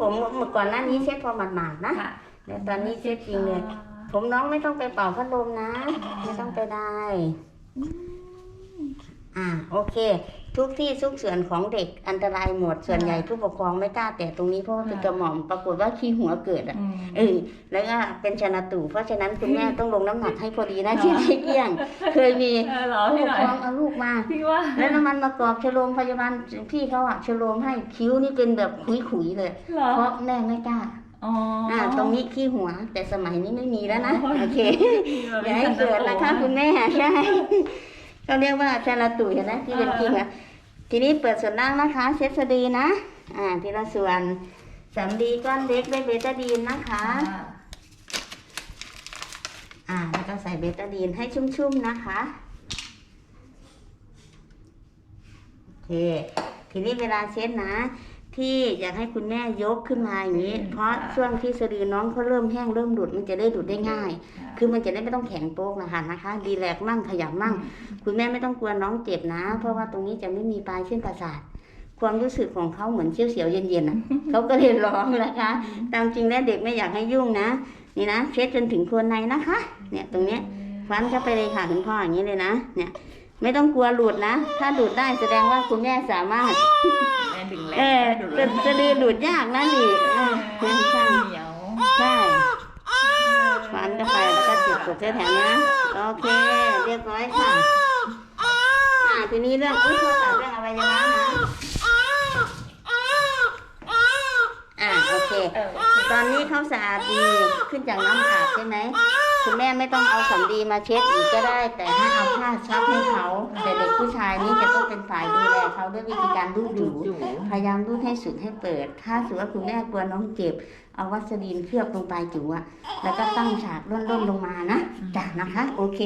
ผมเมื่อก่อนหน้านี้เช็ดพอหมาดๆนะค่ะเดี๋ยวตอนนี้เช็ดจริงเลย ผมน้องไม่ต้องไปเป่าพัดลมนะ ไม่ต้องไปได้ อ่าโอเค ทุกที่ทุกส่วนของเด็กอันตรายหมดส่วนใหญ่ผู้ปกครองไม่กล้าแตะตรงนี้เพราะว่าเป็นกระหม่อมปรากฏว่าขี้หัวเกิดอะอืมเออแล้วก็เป็นชนะตูเพราะฉะนั้นคุณแม่ต้องลงน้ำหนักให้พอดีนะที่ไม่เกลี้ยง เคยมีเออเหรอผู้พี่ปหกน่อยครองเอาลูกมาพี่ว่าแล้วน้ำมันมากรอกชโลมพยาบาลพี่เขาอะชโลมให้คิ้วนี่เป็นแบบขุยๆเลยเหรอเพราะแม่ไม่กล้าอ๋ออ่าตรงนี้ขี้หัว แต่สมัยนี้ไม่มีแล้วนะอ๋อโอเคอย่าให้เกิดนะคะคุณแม่ใช่เขาเรียกว่าชาลาตุยนะที่เป็นขี้หัว ทีนี้เปิดส่วนล่างนะคะ เช็ดสดีนะ อ่าทีละส่วนสำลีก้อนเล็กด้วยเบตาดีนนะคะอ่าอ่าแล้วก็ใส่เบตาดีนให้ชุ่มๆนะคะโอเคทีนี้เวลาเช็ดนะ ที่อยากให้คุณแม่ยกขึ้นมาอย่างนี้ เพราะช่วงที่สะดือน้องเขาเริ่มแห้งเริ่มดูดมันจะได้ดูดได้ง่าย คือมันจะได้ไม่ต้องแข็งโป๊กนะคะนะคะดีแลกซ์มั่งขยับมั่ง คุณแม่ไม่ต้องกลัวน้องเจ็บนะ เพราะว่าตรงนี้จะไม่มีปลายเส้นประสาทความรู้สึกของเขาเหมือนเชี่ยวเสียวๆเย็นๆอะเขาก็เลยร้องนะคะ ตามจริงแล้วเด็กไม่อยากให้ยุ่งนะ นี่นะเช็ดจนถึงโคนในนะคะ เนี่ยตรงเนี้ยฟันเข้าไปเลยค่ะคุณพ่ออย่างนี้เลยนะ เนี่ย ไม่ต้องกลัวหลุดนะ ถ้าหลุดได้แสดงว่าคุณแม่สามารถ แม่ดึงแรงเออแม่ดึงจะแรงจะดือหลุดยากนะนี่เออใช่ใช่เหนียวใช่ฟันเข้าไปแล้วก็เจ็บปวดแถวๆนี้นะโอเค เรียบร้อยค่ะ อ่าทีนี้เรื่องอุ้ยโทรศัพท์เรื่องอวัยวะนะอ่าโอเค เออตอนนี้เขาสะอาดดีขึ้นจากน้ำอาบใช่ไหม คุณแม่ไม่ต้องเอาสำลีมาเช็ดอีกก็ได้ แต่ให้เอาผ้าซับให้เขา แต่เด็กผู้ชายนี่จะต้องเป็นฝ่ายดูแลเขาด้วยวิธีการรูดูดูดูพยายามรูดให้สุดให้เปิด ถ้าสมมติว่าคุณแม่กลัวน้องเจ็บเอาวัสลีนเคลือบลงปลายจูอะแล้วก็ตั้งฉากร่นๆลงมานะจ้ะนะคะ โอเค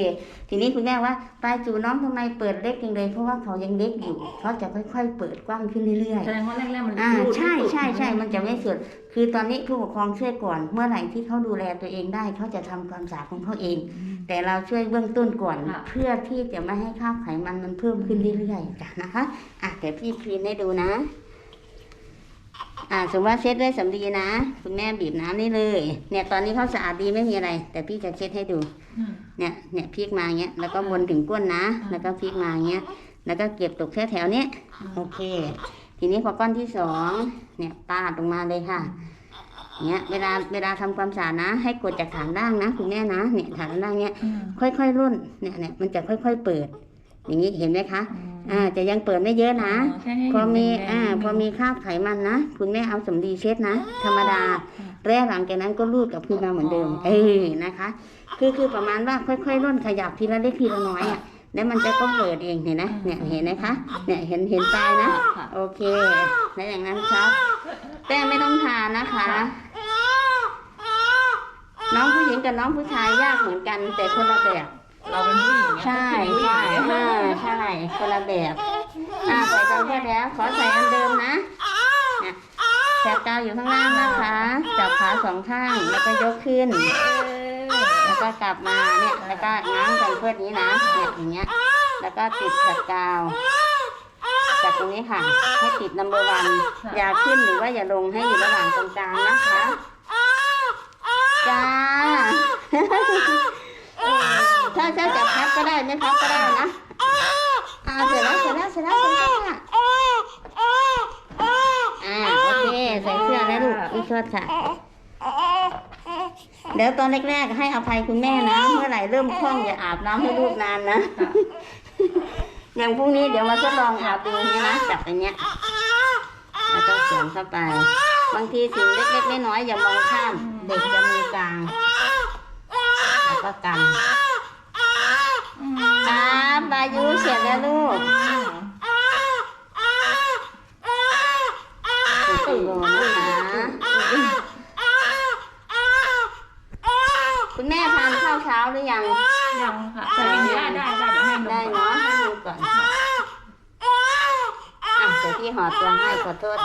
ทีนี้คุณแม่ว่าปลายจูน้องทำไมเปิดเล็กจังเลยเพราะว่าเขายังเล็กอยู่เขาจะค่อยๆ เปิดกว้างขึ้นเรื่อยๆแสดงว่าแรกๆมันอ่ารูดใช่ไม่สุดใช่ใช่มันจะไม่สุด คือตอนนี้ผู้ปกครองช่วยก่อน เมื่อไหร่ที่เขาดูแลตัวเองได้เขาจะทำความสะอาดของเขาเอง แต่เราช่วยเบื้องต้นก่อนค่ะเพื่อที่จะไม่ให้ค่าบไขมันมันเพิ่มขึ้นเรื่อยๆจ้ะนะคะอะเดี๋ยวพี่คลีนให้ดูนะ อ่าสมมติว่าเช็ดด้วยสำลีนะ คุณแม่บีบน้ำนี่เลย เนี่ยตอนนี้เขาสะอาดดีไม่มีอะไร แต่พี่จะเช็ดให้ดูอืมเนี่ยเนี่ยพลิกมาอย่างเงี้ยแล้วก็วนถึงก้นนะอ่าแล้วก็พลิกมาอย่างเงี้ยแล้วก็เก็บตกแถวแถวๆเนี้ยโอเค ทีนี้พอก้อนที่สองเนี่ยปาดลงมาเลยค่ะเนี่ยเวลาเวลาทำความสะอาดนะ ให้กดจากฐานล่างนะ คุณแม่นะเนี่ยฐานล่างเนี่ยอืมค่อยๆร่นเนี่ยเนี่ยมันจะค่อย ๆ เปิด อย่างนี้เห็นไหมคะอ่าจะยังเปิดไม่เยอะนะอ๋อแค่ให้พอมีเห็นแดงๆอ่าพอมีคราบไขมันนะ คุณแม่เอาสำลีเช็ดนะ ธรรมดาแรกหลังจากนั้นก็รูดกลับคืนมาเหมือนเดิมอ๋อเออนะคะ คือคือประมาณว่าค่อยๆร่นขยับทีละเล็กทีละน้อยอะแล้วมันจะก็เปิดเองเห็นนะเนี่ยเห็นไหมคะ เนี่ยเห็นเห็นปลายนะค่ะโอเค แล้วอย่างนั้นครับแป้งไม่ต้องทานะคะ น้องผู้หญิงกับน้องผู้ชายยากเหมือนกันแต่คนละแบบ เราเป็นผู้หญิงใช่ผู้หญิใช่งอ่ใช่คนละแบบอ่าใส่กันแค่แล้วขอใส่อันเดิมนะเนี่แถบกาวอยู่ข้างล่างนะคะจับขาสองข้างแล้วก็ยกขึ้น แล้วก็กลับมาเนี่ยแล้วก็ง้างกันเพื่อนนี้นะเนี่ยอย่างเงี้ย แล้วก็ติดแถบกาวจากตรงนี้ค่ะ ให้ติดนัมเบอร์วันอย่าขึ้นหรือว่าอย่าลงให้อยู่ระหว่างตรงกลางนะคะจ้า ถ้าถ้จะพับก็ได้ไม่พับก็ได้นะอ่าเสร็จแล้วเสร็จแล้วเสร็จแล้วเสร็จแล้วค่ะอ่าโอเคใส่เสื้อแล้วลูกอุ้ยโทษค่ะเดี๋ยวตอนแรกๆให้อภัยคุณแม่นะเมื่อไหร่เริ่มคล่องอย่าอาบน้ำให้ลูกนานนะอย่างพรุ่งนี้เดี๋ยวมาทดลองอาบดูนี่นะจับอันเนี้ยแล้วก็เสริมเข้าไป บางทีสิ่งเล็กๆน้อยๆอย่ามองข้าม เด็กจะมือกลางแล้วก็กัน ยุเสร็จแล้วลูกสุดโลนะคะคุณแม่ทานข้าวเช้าหรือยัง ยังค่ะแต่ยังได้ได้ได้เดี๋ยวให้นมได้เนาะให้ดูก่อนอะเดี๋ยวพี่หอตัวให้ขอโทษ